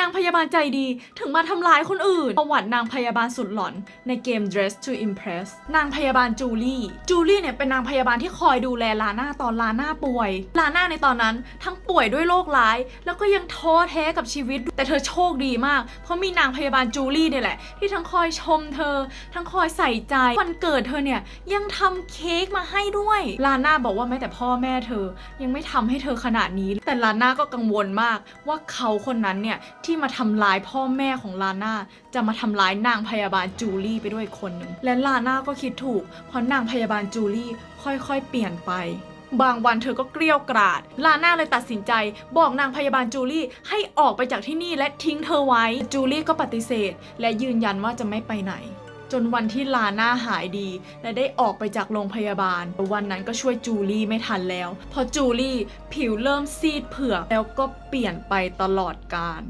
นางพยาบาลใจดีถึงมาทำร้ายคนอื่น ประวัตินางพยาบาลสุดหลอนในเกม Dress to Impress นางพยาบาลจูลี่จูลี่เนี่ยเป็นนางพยาบาลที่คอยดูแลลาน่าตอนลาน่าป่วย ลาน่าในตอนนั้นทั้งป่วยด้วยโรคร้าย แล้วก็ยังท้อแท้กับชีวิต แต่เธอโชคดีมาก เพราะมีนางพยาบาลจูลี่เนี่ยแหละ ที่ทั้งคอยชมเธอ ทั้งคอยใส่ใจวันเกิดเธอเนี่ยยังทำเค้กมาให้ด้วยลาน่าบอกว่าแม้แต่พ่อแม่เธอ ยังไม่ทำให้เธอขนาดนี้ แต่ลาน่าก็กังวลมากว่าเขาคนนั้นเนี่ยที่มาทำร้ายพ่อแม่ของลาน่าจะมาทำร้ายนางพยาบาลจูลี่ไปด้วยคนหนึ่งและลาน่าก็คิดถูก เพราะนางพยาบาลจูลี่ค่อยๆ เปลี่ยนไป บางวันเธอก็เกลี้ยกราด ลาน่าเลยตัดสินใจ บอกนางพยาบาลจูลี่ให้ออกไปจากที่นี่และทิ้งเธอไว้ จูลี่ก็ปฏิเสธ และยืนยันว่าจะไม่ไปไหนจนวันที่ลาน่าหายดี และได้ออกไปจากโรงพยาบาล วันนั้นก็ช่วยจูลี่ไม่ทันแล้ว เพราะจูลี่ผิวเริ่มซีดเผือกแล้วก็เปลี่ยนไปตลอดกาล